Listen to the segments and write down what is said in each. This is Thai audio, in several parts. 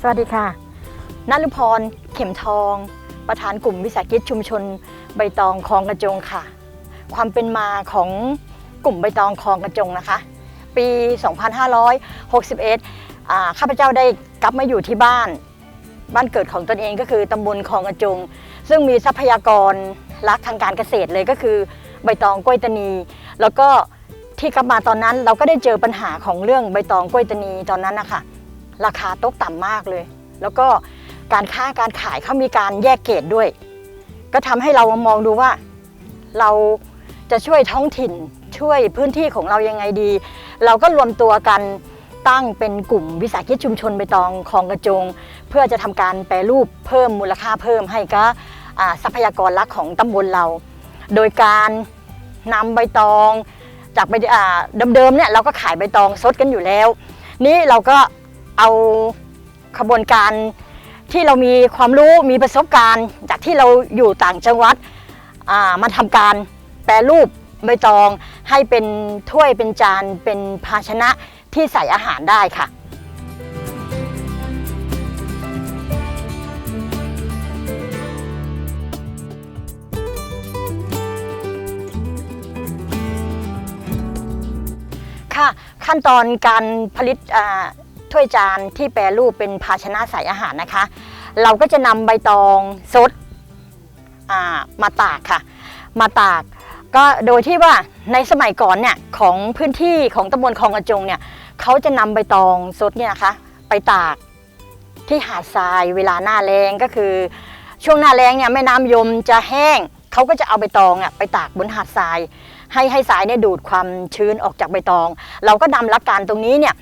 สวัสดีค่ะนฤพร เข็มทอง ประธานกลุ่มวิสาหกิจชุมชน ใบตองคลองกระจงค่ะ ความเป็นมาของกลุ่มใบตองคลองกระจงนะคะ ปี 2561อ่าข้าพเจ้าได้กลับมาอยู่ที่บ้าน บ้านเกิดของตนเองก็คือตำบลคลองกระจง ซึ่งมีทรัพยากรรักทางการเกษตรเลยก็คือใบตองกล้วยตานี แล้วก็ที่กลับมาตอนนั้นเราก็ได้เจอปัญหาของเรื่องใบตองกล้วยตานีตอนนั้นนะคะ ราคาตกต่ำมากเลย แล้วก็การค้าการขายเขามีการแยกเกรดด้วย ก็ทำให้เรามองดูว่า เราจะช่วยท้องถิ่นช่วยพื้นที่ของเรายังไงดี เราก็รวมตัวกันตั้งเป็นกลุ่มวิสาหกิจชุมชนใบตองคลองกระจง เพื่อจะทำการแปรรูปเพิ่มมูลค่าเพิ่มให้กับทรัพยากรหลักของตำบลเรา โดยการนำใบตองจากใบเดิมๆเนี่ยเราก็ขายใบตองสดกันอยู่แล้ว นี่เราก็ เอาขบวนการที่เรามีความรู้มีประสบการณ์ จากที่เราอยู่ต่างจังหวัดามาทำการแปรรูปใบตองให้เป็นถ้วยเป็นจานเป็นภาชนะที่ใส่อาหารได้ค่ะค่ะขั้นตอนการผลิตอ่า ถ้วยจานที่แปรรูปเป็นภาชนะใส่อาหารนะคะ เราก็จะนำใบตองสดมาตากค่ะ มาตากก็โดยที่ว่าในสมัยก่อนเนี่ยของพื้นที่ของตำบลคลองกระจงเนี่ยเขาจะนำใบตองสดเนี่ยนะคะ ไปตากที่หาดทรายเวลาหน้าแรงก็คือ ช่วงหน้าแรงเนี่ยแม่น้ำยมจะแห้งเขาก็จะเอาใบตองอะไปตากบนหาดทราย ให้ให้สายเนี่ยดูดความชื้นออกจากใบตอง เราก็นำหลักการตรงนี้เนี่ย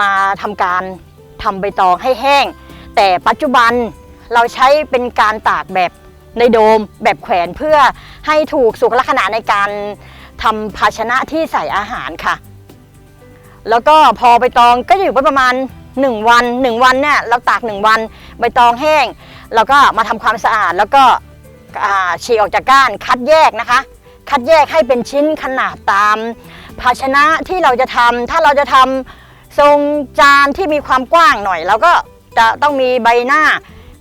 มาทำการทำใบตองให้แห้ง แต่ปัจจุบันเราใช้เป็นการตากแบบในโดมแบบแขวนเพื่อให้ถูกสุขลักษณะในการทำภาชนะที่ใส่อาหารค่ะ แล้วก็พอใบตองก็อยู่ไปประมาณ 1 วัน 1 วันเนี่ยเราตาก 1 วันใบตองแห้ง แล้วก็มาทำความสะอาดแล้วก็ฉีกออกจากก้านคัดแยกนะคะ คัดแยกให้เป็นชิ้นขนาดตามภาชนะที่เราจะทำถ้าเราจะทำ ทรงจานที่มีความกว้างหน่อยเราก็จะต้องมีใบหน้า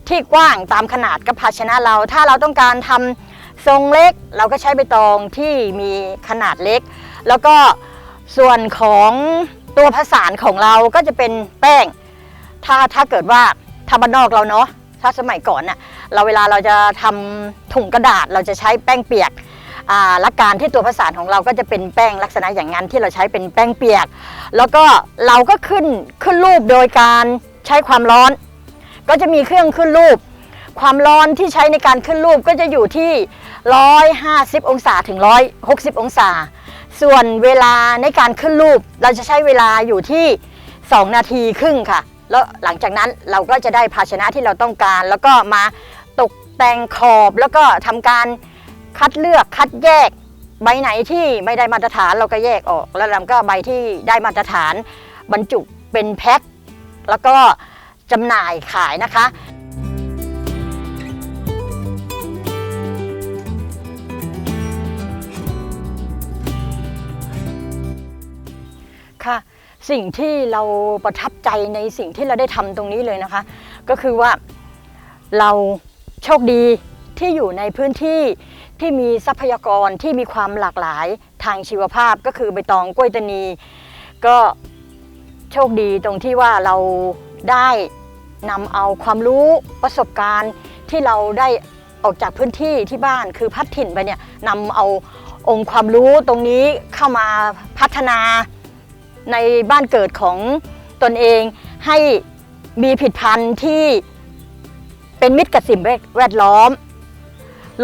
ที่กว้างตามขนาดกับภาชนะเรา ถ้าเราต้องการทำทรงเล็กเราก็ใช้ใบตองที่มีขนาดเล็ก แล้วก็ส่วนของตัวผสานของเราก็จะเป็นแป้ง ถ้าถ้าเกิดว่าถ้าบ้านนอกเราเนาะถ้าสมัยก่อนน่ะเราเวลาเราจะทำถุงกระดาษเราจะใช้แป้งเปียก หลักการที่ตัวผสานของเราก็จะเป็นแป้งลักษณะอย่างนั้นที่เราใช้เป็นแป้งเปียก แล้วก็เราก็ขึ้นขึ้นรูปโดยการใช้ความร้อน ก็จะมีเครื่องขึ้นรูป ความร้อนที่ใช้ในการขึ้นรูปก็จะอยู่ที่ 150 องศาถึง 160 องศา ส่วนเวลาในการขึ้นรูป เราจะใช้เวลาอยู่ที่ 2 นาทีครึ่งค่ะ แล้วหลังจากนั้นเราก็จะได้ภาชนะที่เราต้องการ แล้วก็มาตกแต่งขอบแล้วก็ทำการ คัดเลือกคัดแยก ใบไหนที่ไม่ได้มาตรฐานเราก็แยกออก แล้วเราก็ใบที่ได้มาตรฐาน บรรจุเป็นแพ็คแล้วก็จำหน่ายขายนะคะค่ะสิ่งที่เราประทับใจในสิ่งที่เราได้ทำตรงนี้เลยนะคะ ก็คือว่าเราโชคดีที่อยู่ในพื้นที่ ที่มีทรัพยากรที่มีความหลากหลายทางชีวภาพก็คือใบตองกล้วยตานี ก็โชคดีตรงที่ว่าเราได้นำเอาความรู้ประสบการณ์ที่เราได้ออกจากพื้นที่ที่บ้านคือพัดถิ่นไปเนี่ยนำเอาองค์ความรู้ตรงนี้เข้ามาพัฒนาในบ้านเกิดของตนเองให้มีผลิดพันธุ์ที่เป็นมิตรกับสิ่งแวดล้อม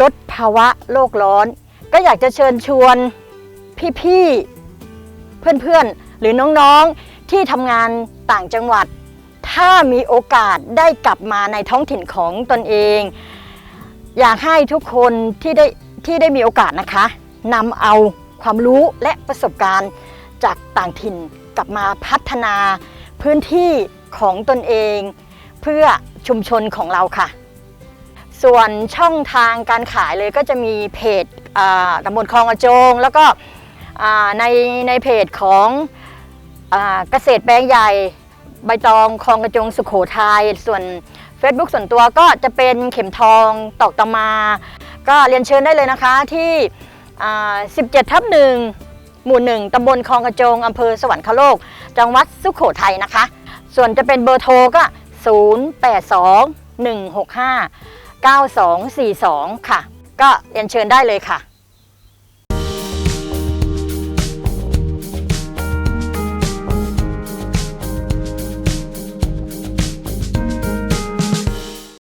ลดภาวะโลกร้อน ก็อยากจะเชิญชวนพี่ๆ เพื่อนๆ หรือน้องๆ ที่ทำงานต่างจังหวัด ถ้ามีโอกาสได้กลับมาในท้องถิ่นของตนเอง อยากให้ทุกคนที่ได้ที่ได้มีโอกาสนะคะนำเอาความรู้และประสบการณ์จากต่างถิ่นกลับมาพัฒนาพื้นที่ของตนเอง เพื่อชุมชนของเราค่ะ ส่วนช่องทางการขายเลยก็จะมีเพจตำบลคลองกระโจง แล้วก็ในในเพจของอเกษตรแปลงใหญ่ใบตองคลองกระจงสุขโขทัยส่วน Facebook ส่วนตัวก็จะเป็นเข็มทองตอกตมา ก็เรียนเชิญได้เลยนะคะที่ 17 ทับหนึ่งหมู่หนึ่งตำบลคลองกระจงอำเภอสวรรคโลก จังหวัดสุขโขทัยนะคะ ส่วนจะเป็นเบอร์โทรก็ 082 165 9242 ค่ะ ก็เรียนเชิญได้เลยค่ะ